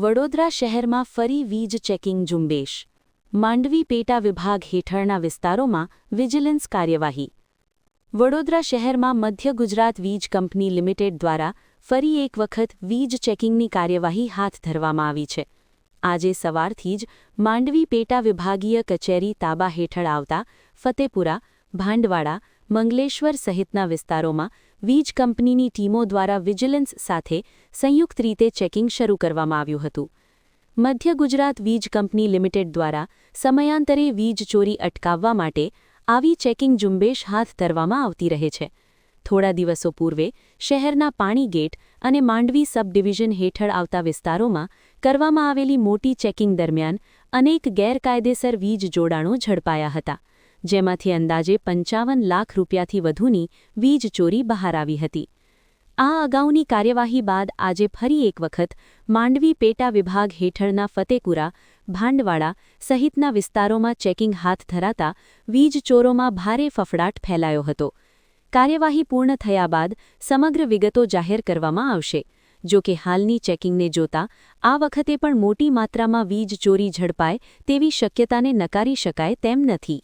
વડોદરા શહેરમાં ફરી વીજ ચેકિંગ ઝુંબેશ. માંડવી પેટા વિભાગ હેઠળના વિસ્તારોમાં વિજિલન્સ કાર્યવાહી. વડોદરા શહેરમાં મધ્ય ગુજરાત વીજ કંપની લિમિટેડ દ્વારા ફરી એક વખત વીજ ચેકિંગની કાર્યવાહી હાથ ધરવામાં આવી છે. આજે સવારથી જ માંડવી પેટા વિભાગીય કચેરી તાબા હેઠળ આવતા ફતેપુરા, ભાંડવાડા મંગલેશ્વર સહિતના વિસ્તારોમાં વીજ કંપનીની ટીમો દ્વારા વિજિલન્સ સાથે સંયુક્ત રીતે ચેકિંગ શરૂ કરવામાં આવ્યું હતું. મધ્ય ગુજરાત વીજ કંપની લિમિટેડ દ્વારા સમયાંતરે વીજ ચોરી અટકાવવા માટે આવી ચેકિંગ ઝુંબેશ હાથ ધરવામાં આવતી રહે છે. થોડા દિવસો પૂર્વે શહેરના પાણી ગેટ અને માંડવી સબ ડિવિઝન હેઠળ આવતા વિસ્તારોમાં કરવામાં આવેલી મોટી ચેકિંગ દરમિયાન અનેક ગેરકાયદેસર વીજ જોડાણો ઝડપાયા હતા. જેમાંથી અંદાજે પંચાવન લાખ રૂપિયાથી વધુની વીજ ચોરી બહાર આવી હતી. આ અગાઉની કાર્યવાહી બાદ આજે ફરી એક વખત માંડવી પેટા વિભાગ હેઠળના ફતેકુરા ભાંડવાડા સહિતના વિસ્તારોમાં ચેકિંગ હાથ ધરાતા વીજ ચોરોમાં ભારે ફફડાટ ફેલાયો હતો. કાર્યવાહી પૂર્ણ થયા બાદ સમગ્ર વિગતો જાહેર કરવામાં આવશે. જો કે હાલની ચેકિંગને જોતા આ વખતે પણ મોટી માત્રામાં વીજ ચોરી ઝડપાય તેવી શક્યતાને નકારી શકાય તેમ નથી.